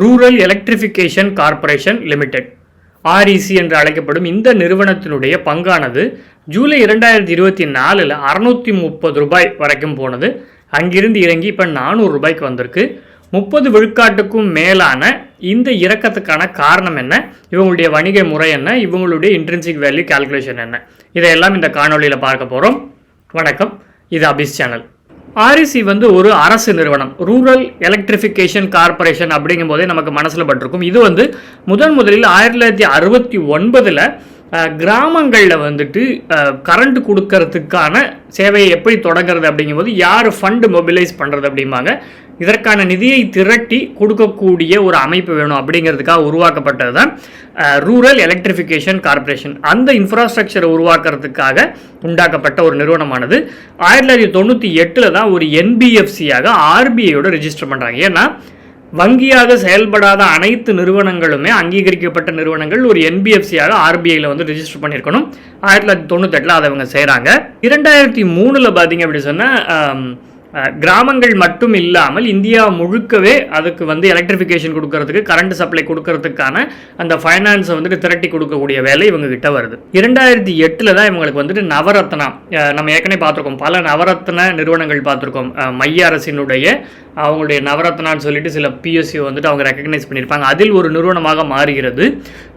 Rural electrification corporation limited. REC என்று அழைக்கப்படும் இந்த நிறுவனத்தினுடைய பங்கானது ஜூலை இரண்டாயிரத்தி இருபத்தி நாலில் அறுநூற்றி முப்பது ரூபாய் வரைக்கும் போனது. அங்கிருந்து இறங்கி இப்போ நானூறு ரூபாய்க்கு வந்திருக்கு. முப்பது விழுக்காட்டுக்கும் மேலான இந்த இறக்கத்துக்கான காரணம் என்ன? இவங்களுடைய வணிக முறை என்ன? இவங்களுடைய இன்ட்ரென்சிக் வேல்யூ கால்குலேஷன் என்ன? இதையெல்லாம் இந்த காணொளியில் பார்க்க போகிறோம் வணக்கம். இது அபிஸ் சேனல் ஆர்இசி வந்து ஒரு அரசு நிறுவனம் ரூரல் எலக்ட்ரிஃபிகேஷன் கார்ப்பரேஷன் அப்படிங்கும் போதே நமக்கு மனசில் பட்டிருக்கும். இது வந்து முதன் முதலில் ஆயிரத்தி தொள்ளாயிரத்தி அறுபத்தி ஒன்பதில் கிராமங்களில் வந்துட்டு கரண்ட் கொடுக்கறதுக்கான சேவையை எப்படி தொடங்குறது அப்படிங்கும்போது யார் ஃபண்டு மொபிலைஸ் பண்ணுறது அப்படிம்பாங்க இதற்கான நிதியை திரட்டி கொடுக்கக்கூடிய ஒரு அமைப்பு வேணும் அப்படிங்கிறதுக்காக உருவாக்கப்பட்டது தான் ரூரல் எலக்ட்ரிஃபிகேஷன் கார்ப்பரேஷன் அந்த இன்ஃப்ராஸ்ட்ரக்சரை உருவாக்குறதுக்காக உண்டாக்கப்பட்ட ஒரு நிறுவனமானது. ஆயிரத்தி தொள்ளாயிரத்தி தொண்ணூற்றி எட்டில் தான் ஒரு என்பிஎஃப்சியாக ஆர்பிஐயோட ரிஜிஸ்டர் பண்ணுறாங்க ஏன்னா வங்கியாக செயல்படாத அனைத்து நிறுவனங்களுமே அங்கீகரிக்கப்பட்ட நிறுவனங்கள் ஒரு என்பிஎஃப்சியாக ஆர்பிஐயில் வந்து ரிஜிஸ்டர் பண்ணியிருக்கணும். ஆயிரத்தி தொள்ளாயிரத்தி தொண்ணூத்தெட்டில் அதை அவங்க செய்கிறாங்க இரண்டாயிரத்தி மூணில் பார்த்தீங்க அப்படி சொன்னால் கிராமங்கள் மட்டும் இல்லாமல் இந்தியா முழுக்கவே அதுக்கு வந்து எலக்ட்ரிஃபிகேஷன் கொடுக்கறதுக்கு கரண்ட் சப்ளை கொடுக்கறதுக்கான அந்த ஃபைனான்ஸை வந்துட்டு திரட்டி கொடுக்கக்கூடிய வேலை இவங்க கிட்ட வருது. இரண்டாயிரத்தி எட்டில் தான் இவங்களுக்கு வந்துட்டு நவரத்னா நம்ம ஏற்கனவே பார்த்துருக்கோம். பல நவரத்ன நிறுவனங்கள் பார்த்துருக்கோம். மைய அரசினுடைய அவங்களுடைய நவரத்னான்னு சொல்லிட்டு சில பிஎஸ்சி வந்துட்டு அவங்க ரெக்கக்னைஸ் பண்ணியிருப்பாங்க. அதில் ஒரு நிறுவனமாக மாறுகிறது.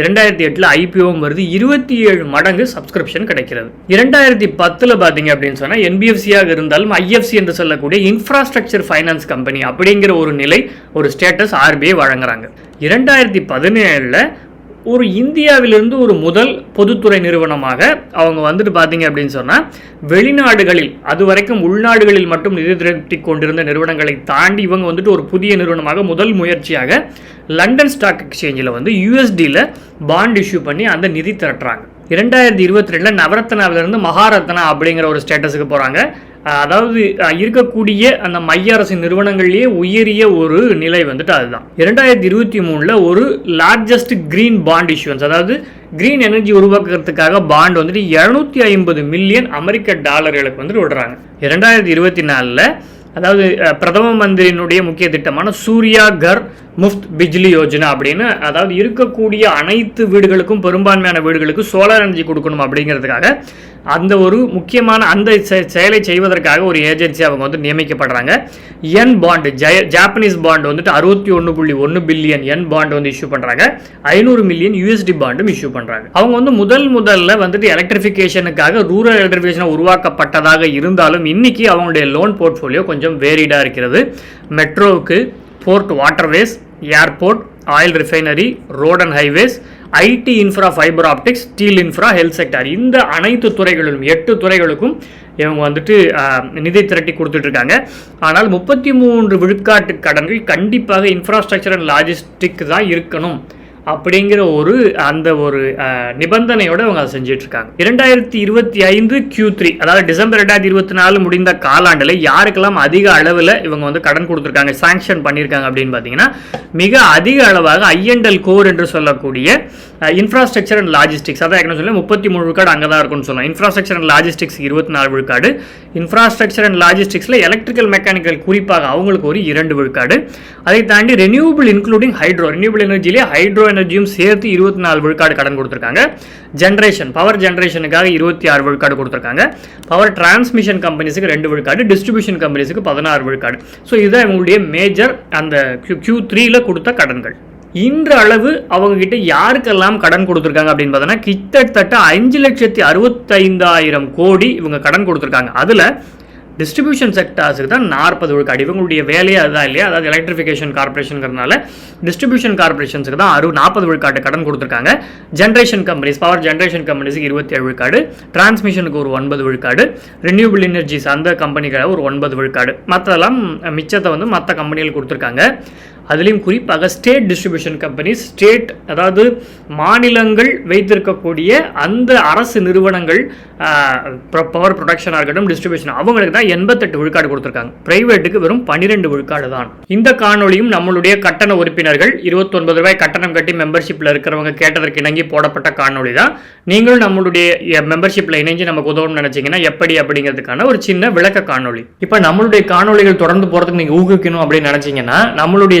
இரண்டாயிரத்தி எட்டில் ஐபிஓவும் வருது. இருபத்தி ஏழு மடங்கு சப்ஸ்கிரிப்ஷன் கிடைக்கிறது. இரண்டாயிரத்தி பத்தில் பார்த்தீங்க அப்படின்னு சொன்னால் என்பிஎஃப்சியாக இருந்தாலும் ஐஎஃப்சி என்று சொல்லக்கூடிய இன்ஃப்ராஸ்ட்ரக்சர் ஃபைனான்ஸ் கம்பெனி அப்படிங்கிற ஒரு நிலை ஒரு ஸ்டேட்டஸ் ஆர்பிஐ வழங்குறாங்க. இரண்டாயிரத்தி பதினேழில் ஒரு இந்தியாவிலிருந்து ஒரு முதல் பொதுத்துறை நிறுவனமாக அவங்க வந்துட்டு பார்த்தீங்க அப்படின்னு சொன்னால் வெளிநாடுகளில் அது வரைக்கும் உள்நாடுகளில் மட்டும் நிதி திரட்டி கொண்டிருந்த நிறுவனங்களை தாண்டி இவங்க வந்துட்டு ஒரு புதிய நிறுவனமாக முதல் முயற்சியாக லண்டன் ஸ்டாக் எக்ஸ்சேஞ்சில் வந்து யூஎஸ்டியில் பாண்ட் இஷ்யூ பண்ணி அந்த நிதி திரட்டுறாங்க. இரண்டாயிரத்தி இருபத்தி ரெண்டில் நவரத்னாவிலிருந்து மகாரத்னா அப்படிங்கிற ஒரு ஸ்டேட்டஸுக்கு போகிறாங்க அதாவது இருக்கக்கூடிய அந்த மைய அரசு நிறுவனங்கள்லேயே உயரிய ஒரு நிலை வந்துட்டு அதுதான். இரண்டாயிரத்தி இருபத்தி மூணில் ஒரு லார்ஜஸ்ட் கிரீன் பாண்ட் இஷ்யூன்ஸ் அதாவது கிரீன் எனர்ஜி உருவாக்குறதுக்காக பாண்ட் வந்துட்டு இரநூத்தி ஐம்பது மில்லியன் அமெரிக்க டாலர்களுக்கு வந்துட்டு விடுறாங்க. இரண்டாயிரத்தி இருபத்தி நாலில் அதாவது பிரதம மந்திரியினுடைய முக்கிய திட்டமான சூர்யா கர் முஃப்த் பிஜ்லி யோஜனா அப்படின்னு அதாவது இருக்கக்கூடிய அனைத்து வீடுகளுக்கும் பெரும்பான்மையான வீடுகளுக்கு சோலார் எனர்ஜி கொடுக்கணும் அப்படிங்கிறதுக்காக அந்த ஒரு முக்கியமான அந்த செயலை செய்வதற்காக ஒரு ஏஜென்சி அவங்க வந்து நியமிக்கப்படுறாங்க. என் பாண்டு ஜய ஜாப்பனீஸ் பாண்டு வந்துட்டு அறுபத்தி ஒன்று புள்ளி ஒன்று பில்லியன் என் பாண்டு வந்து இஷ்யூ பண்ணுறாங்க ஐநூறு மில்லியன் யூஎஸ்டி பாண்டும் இஷ்யூ பண்ணுறாங்க அவங்க வந்து முதல் முதல்ல வந்துட்டு எலக்ட்ரிஃபிகேஷனுக்காக ரூரல் எலக்ட்ரிஃபிகேஷன் உருவாக்கப்பட்டதாக இருந்தாலும் இன்னைக்கு அவங்களுடைய லோன் போர்ட்ஃபோலியோ கொஞ்சம் வேரிடாக இருக்கிறது. மெட்ரோவுக்கு port waterways airport oil refinery road and highways IT infra fibre optics steel infra health sector. இந்த அனைத்து துறைகளிலும் எட்டு துறைகளுக்கும் இவங்க வந்துட்டு நிதி திரட்டி கொடுத்துட்ருக்காங்க. ஆனால் முப்பத்தி மூன்று விழுக்காட்டு கடன்கள் கண்டிப்பாக இன்ஃப்ராஸ்ட்ரக்சர் அண்ட் லாஜிஸ்டிக் தான் இருக்கணும். அப்படிங்கிற ஒரு அந்த ஒரு நிபந்தனையோடு அவங்க அதை செஞ்சிட்ருக்காங்க. இரண்டாயிரத்தி இருபத்தி ஐந்து கியூ த்ரீ அதாவது டிசம்பர் ரெண்டாயிரத்தி இருபத்தி நாலு முடிந்த காலாண்டில் யாருக்கெல்லாம் அதிக அளவில் இவங்க வந்து கடன் கொடுத்துருக்காங்க சாங்ஷன் பண்ணியிருக்காங்க அப்படின்னு பார்த்தீங்கன்னா மிக அதிக அளவாக ஐஎன்எல் கோர் என்று சொல்லக்கூடிய இன்ஃப்ராஸ்ட்ரக்சர் அண்ட் லாஜிஸ்டிக்ஸ் அதான் என்ன சொல்லி முப்பத்தி மூணு விழுக்காடு அங்கே தான் இருக்கும்னு சொல்லலாம் இன்ஃப்ராஸ்ட்ரக்சர் அண்ட் லாஜிஸ்டிக்ஸ் இருபத்தி நாலு விழுக்காடு. இன்ஃப்ராஸ்ட்ரக்சர் அண்ட் லாஜிஸ்டிக்ஸில் எலக்ட்ரிக்கல் மெக்கானிக்கல் குறிப்பாக அவங்களுக்கு ஒரு இரண்டு விழுக்காடு. அதை தாண்டி ரெனியூபிள் இன்க்ளூடிங் ஹைட்ரோ ரெனியூபிள் எனர்ஜிலே ஹைட்ரோ எனர்ஜியும் சேர்த்து இருபத்தி நாலு விழுக்காடு கடன் கொடுத்துருக்காங்க. ஜென்ரேஷன் பவர் ஜென்ரேஷனுக்காக இருபத்தி ஆறு விழுக்காடு கொடுத்துருக்காங்க. பவர் டிரான்ஸ்மிஷன் கம்பெனிஸுக்கு ரெண்டு விழுக்காடு டிஸ்ட்ரிபியூஷன் கம்பெனிஸுக்கு பதினாறு விழுக்காடு. ஸோ இதுதான் இவங்களுடைய மேஜர் அந்த கியூ கியூ த்ரீல கொடுத்த கடன்கள். இன்று அளவு அவங்க கிட்ட யாருக்கெல்லாம் கடன் கொடுத்துருக்காங்க அப்படின்னு பார்த்தோன்னா கிட்டத்தட்ட அஞ்சு லட்சத்தி அறுபத்தைந்தாயிரம் கோடி இவங்க கடன் கொடுத்துருக்காங்க. அதில் டிஸ்ட்ரிபியூஷன் செக்டார்ஸுக்கு தான் நாற்பது விழுக்காடு இவங்களுடைய வேலையே அதுதான் இல்லையா? அதாவது எலக்ட்ரிஃபிகேஷன் கார்பரேஷனுங்கிறதுனால டிஸ்ட்ரிபியூஷன் கார்பரேஷன்ஸுக்கு தான் அறுபது நாற்பது விழுக்காட்டு கடன் கொடுத்துருக்காங்க. ஜென்ரேஷன் கம்பெனிஸ் பவர் ஜென்ரேஷன் கம்பெனிஸுக்கு இருபத்தி ஏழு விழுக்காடு டிரான்ஸ்மிஷனுக்கு ஒரு ஒன்பது விழுக்காடு ரினியூபிள் எனர்ஜிஸ் அந்த கம்பெனிக்காக ஒரு ஒன்பது விழுக்காடு மற்றெல்லாம் மிச்சத்தை வந்து மற்ற கம்பெனிகள் கொடுத்துருக்காங்க. அதுலேயும் குறிப்பாக ஸ்டேட் டிஸ்ட்ரிபியூஷன் கம்பெனிஸ் ஸ்டேட் அதாவது மாநிலங்கள் வைத்திருக்கக்கூடிய அந்த அரசு நிறுவனங்கள் பவர் ப்ரொடக்ஷனாக இருக்கட்டும் டிஸ்ட்ரிபியூஷன் அவங்களுக்கு தான் எண்பத்தெட்டு விழுக்காடு கொடுத்துருக்காங்க. ப்ரைவேட்டுக்கு வெறும் பன்னிரெண்டு விழுக்காடு தான். இந்த காணொலியும் நம்மளுடைய கட்டண உறுப்பினர்கள் இருபத்தொன்பது ரூபாய் கட்டணம் கட்டி மெம்பர்ஷிப்பில் இருக்கிறவங்க கேட்டதற்கு இணங்கி போடப்பட்ட காணொலி தான். நீங்களும் நம்மளுடைய மெம்பர்ஷிப்பில் இணைஞ்சு நமக்கு உதவும் நினைச்சீங்கன்னா எப்படி அப்படிங்கிறதுக்கான ஒரு சின்ன விளக்க காணொலி இப்போ நம்மளுடைய காணொலிகள் தொடர்ந்து போகிறதுக்கு நீங்கள் ஊக்குவிக்கணும் அப்படின்னு நினச்சிங்கன்னா நம்மளுடைய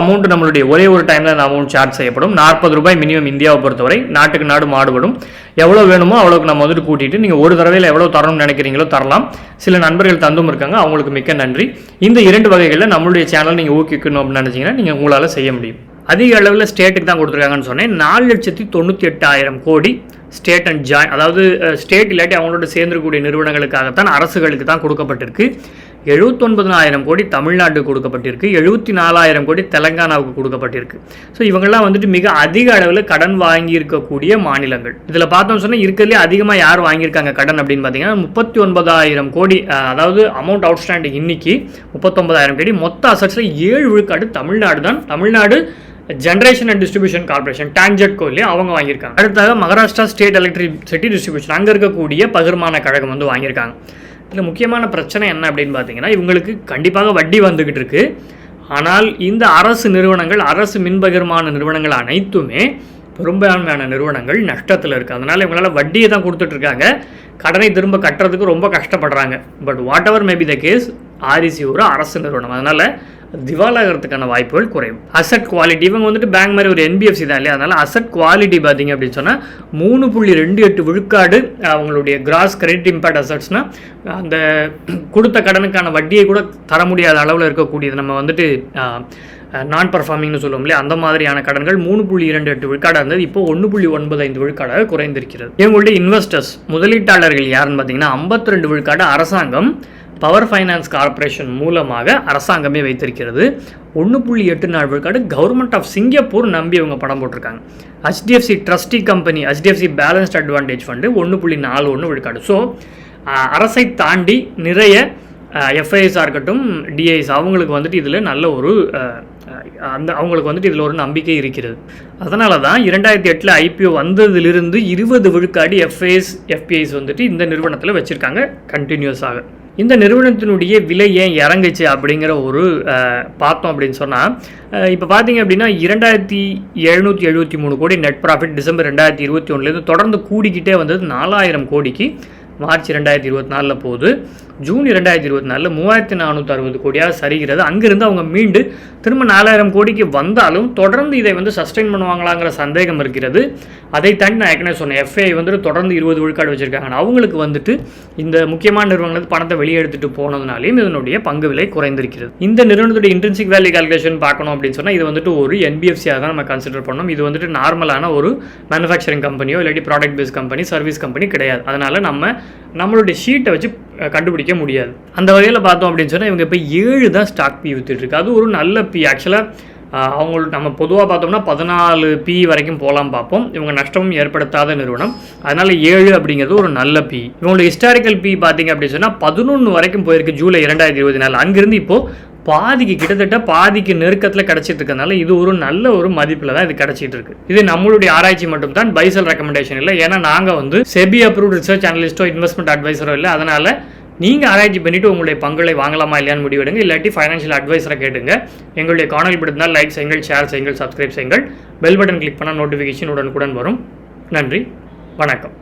அமௌண்ட் நம்மளுடைய ஒரே ஒரு டைமில் அந்த அமௌண்ட் சார்ஜ் செய்யப்படும்? நாற்பது ரூபாய் மினிமம் இந்தியாவை பொறுத்தவரை நாட்டுக்கு நாடு மாடுபடும் எவ்வளோ வேணுமோ அவ்வளோக்கு நம்ம வந்துட்டு கூட்டிட்டு நீங்கள் ஒரு தடவையில் எவ்வளோ தரணும்னு நினைக்கிறீங்களோ தரலாம். சில நண்பர்கள் தந்தும் இருக்காங்க அவங்களுக்கு மிக்க நன்றி. இந்த இரண்டு வகைகளில் நம்மளுடைய சேனல் நீங்கள் ஊக்கிக்கணும் அப்படின்னு நினச்சிங்கன்னா நீங்கள் உங்களால் செய்ய முடியும். அதிக அளவில் ஸ்டேட்டுக்கு தான் கொடுத்துருக்காங்கன்னு சொன்னேன். நாலு லட்சத்தி தொண்ணூற்றி எட்டாயிரம் கோடி ஸ்டேட் அண்ட் ஜாயின் அதாவது ஸ்டேட் இல்லாட்டி அவங்களோட சேர்ந்துருக்கக்கூடிய நிறுவனங்களுக்காகத்தான் அரசுகளுக்கு தான் கொடுக்கப்பட்டிருக்கு. எழுபத்தொன்பதாயிரம் கோடி தமிழ்நாட்டுக்கு கொடுக்கப்பட்டிருக்கு. எழுபத்தி நாலாயிரம் கோடி தெலங்கானாவுக்கு கொடுக்கப்பட்டிருக்கு. ஸோ இவங்கெல்லாம் வந்துட்டு மிக அதிக அளவில் கடன் வாங்கியிருக்கக்கூடிய மாநிலங்கள். இதில் பார்த்தோம் சொன்னால் இருக்கிறதுலே அதிகமாக யார் வாங்கியிருக்காங்க கடன் அப்படின்னு பார்த்தீங்கன்னா முப்பத்தி ஒன்பதாயிரம் கோடி அதாவது அமௌண்ட் அவுட்ஸ்டாண்டிங் இன்னைக்கு முப்பத்தொன்பதாயிரம் கோடி. மொத்த அசட்ஸில் ஏழு விழுக்காடு தமிழ்நாடு தான். Tamil Nadu generation and distribution corporation TANGEDCO இல்லையா அவங்க வாங்கியிருக்காங்க. அடுத்தாக மகாராஷ்டிரா ஸ்டேட் எலக்ட்ரிசிட்டி டிஸ்ட்ரிபியூஷன் அங்கே இருக்கக்கூடிய பகிர்மான கழகம் வந்து வாங்கியிருக்காங்க. இதில் முக்கியமான பிரச்சனை என்ன அப்படின்னு பார்த்தீங்கன்னா இவங்களுக்கு கண்டிப்பாக வட்டி வந்துக்கிட்டு இருக்கு. ஆனால் இந்த அரசு நிறுவனங்கள் அரசு மின்பகிர்மான நிறுவனங்கள் அனைத்துமே பெரும்பான்மையான நிறுவனங்கள் நஷ்டத்தில் இருக்குது அதனால் இவங்களால வட்டியை தான் கொடுத்துட்ருக்காங்க கடனை திரும்ப கட்டுறதுக்கு ரொம்ப கஷ்டப்படுறாங்க. But what ever maybe the case REC ஒரு அரசு நிறுவனம். அதனால் திவாலாகிறதுக்கான வாய்ப்புகள் குறையும் அசட் குவாலிட்டி இவங்க வந்துட்டு பேங்க் மாதிரி ஒரு என்பிஎஃப்சி தான் இல்லையா? அதனால் அசட் குவாலிட்டி பார்த்தீங்க அப்படின்னு சொன்னால் மூணு புள்ளி ரெண்டு எட்டு விழுக்காடு அவங்களுடைய கிராஸ் கிரெடிட் இம்பேக்ட் அசட்ஸ்னால் அந்த கொடுத்த கடனுக்கான வட்டியை கூட தர முடியாத அளவில் இருக்கக்கூடியது. நம்ம வந்துட்டு நான் பர்ஃபார்மிங்னு சொல்லுவோம் இல்லையா? அந்த மாதிரியான கடன்கள் மூணு புள்ளி இரண்டு எட்டு விழுக்காடாக இருந்தது. இப்போ ஒன்று புள்ளி ஒன்பது ஐந்து விழுக்காடாக குறைந்திருக்கிறது. இவங்களுடைய இன்வெஸ்டர்ஸ் முதலீட்டாளர்கள் யாருன்னு பார்த்தீங்கன்னா ஐம்பத்தி ரெண்டு விழுக்காடு அரசாங்கம் பவர் ஃபைனான்ஸ் கார்ப்பரேஷன் மூலமாக அரசாங்கமே வைத்திருக்கிறது. ஒன்று புள்ளி எட்டு நாள் விழுக்காடு கவர்மெண்ட் ஆஃப் சிங்கப்பூர் நம்பி அவங்க படம் போட்டிருக்காங்க. HDFC trustee company HDFC balanced advantage fund ஒன்று புள்ளி நாலு ஒன்று விழுக்காடு. ஸோ அரசை தாண்டி நிறைய எஃப்ஐஎஸ்ஸாக இருக்கட்டும் டிஐஎஸ் அவங்களுக்கு வந்துட்டு இதில் நல்ல ஒரு அந்த அவங்களுக்கு வந்துட்டு இதில் ஒரு நம்பிக்கை இருக்கிறது. அதனால தான் இரண்டாயிரத்தி எட்டில் ஐபிஓ வந்ததிலிருந்து இருபது விழுக்காடு எஃப்ஐஎஸ் எஃபிஐஸ் வந்துட்டு இந்த நிறுவனத்தில் வச்சுருக்காங்க கண்டினியூஸாக இந்த நிறுவனத்தினுடைய விலை ஏன் இறங்குச்சு அப்படிங்கிற ஒரு பார்த்தோம் அப்படின்னு சொன்னால் இப்போ பார்த்தீங்க அப்படின்னா இரண்டாயிரத்தி எழுநூற்றி எழுபத்தி மூணு கோடி நெட் ப்ராஃபிட் டிசம்பர் ரெண்டாயிரத்தி இருபத்தி ஒன்றுலேருந்து தொடர்ந்து கூடிக்கிட்டே வந்தது நாலாயிரம் கோடிக்கு. மார்ச் ரெண்டாயிரத்தி இருபத்தி நாலில் போகுது. ஜூன் இரண்டாயிரத்தி இருபத்தி நாலில் மூவாயிரத்தி நானூற்றி அறுபது கோடியாக சரிகிறது. அங்கேருந்து அவங்க மீண்டு திரும்ப நாலாயிரம் கோடிக்கு வந்தாலும் தொடர்ந்து இதை வந்து சஸ்டெயின் பண்ணுவாங்களாங்கிற சந்தேகம் இருக்கிறது. அதை தாண்டி நான் ஏற்கனவே சொன்னேன் எஃப்ஐ வந்துட்டு தொடர்ந்து இருபது விழுக்காடு வச்சுருக்காங்க. அவங்களுக்கு வந்துட்டு இந்த முக்கியமான நிறுவனங்கள் பணத்தை வெளியே எடுத்துகிட்டு போனதுனாலையும் இதனுடைய பங்கு விலை குறைந்திருக்கிறது. இந்த நிறுவனத்துடைய இன்டென்சிக் வேல்யூ கால்குலேஷன் பார்க்கணும் அப்படின்னு சொன்னால் இது வந்துட்டு ஒரு என்பிஎஃப்சியாக தான் நம்ம கன்சிடர் பண்ணணும். இது வந்துட்டு நார்மலான ஒரு மேனுஃபேக்சரிங் கம்பெனியோ இல்லாட்டி product base company service company கிடையாது. அதனால் நம்ம நம்மளுடைய ஷீட்டை வச்சு கண்டுபிடிக்க முடியாது. அந்த வகையில் பார்த்தோம் அப்படின்னு சொன்னால் இவங்க இப்போ ஏழு தான் ஸ்டாக் பி விற்றுட்டுருக்கு அது ஒரு நல்ல பி ஆக்சுவலாக அவங்களுக்கு நம்ம பொதுவாக பார்த்தோம்னா பதினாலு பி வரைக்கும் போகலாம் பார்ப்போம். இவங்க நஷ்டமும் ஏற்படுத்தாத நிறுவனம். அதனால் ஏழு அப்படிங்கிறது ஒரு நல்ல பி இவங்களோட ஹிஸ்டாரிக்கல் பி பார்த்தீங்க அப்படின்னு சொன்னால் பதினொன்று வரைக்கும் போயிருக்கு ஜூலை இரண்டாயிரத்தி இருபத்தி நாலு. அங்கேருந்து இப்போது பாதிக்கு கிட்டத்தட்ட பாதிக்கு நெருக்கத்தில் கிடைச்சிட்டு இருக்கனால இது ஒரு நல்ல ஒரு மதிப்பில் தான் இது கிடைச்சிட்டு இருக்கு இது நம்மளுடைய ஆராய்ச்சி மட்டும் தான் பைசல் ரெக்கமெண்டேஷன் இல்லை. ஏன்னா நாங்கள் வந்து செபி அப்ரூவ்ட் ரிசர்ச் அனலிஸ்டோ இன்வெஸ்ட்மெண்ட் அட்வைசரோ இல்லை. அதனால நீங்கள் ஆராய்ச்சி பண்ணிட்டு உங்களுடைய பங்குகளை வாங்கலாமா இல்லையான்னு முடிவெடுங்க. இல்லாட்டி ஃபைனான்ஷியல் அட்வைஸரை கேட்டுங்க. எங்களுடைய காணொலி பிடித்தால் லைக் செய்யுங்கள் ஷேர் செய்யுங்கள் சப்ஸ்கிரைப் செய்யுங்கள். பெல் பட்டன் கிளிக் பண்ணால் நோட்டிஃபிகேஷன் உடனுக்குடன் வரும். நன்றி. வணக்கம்.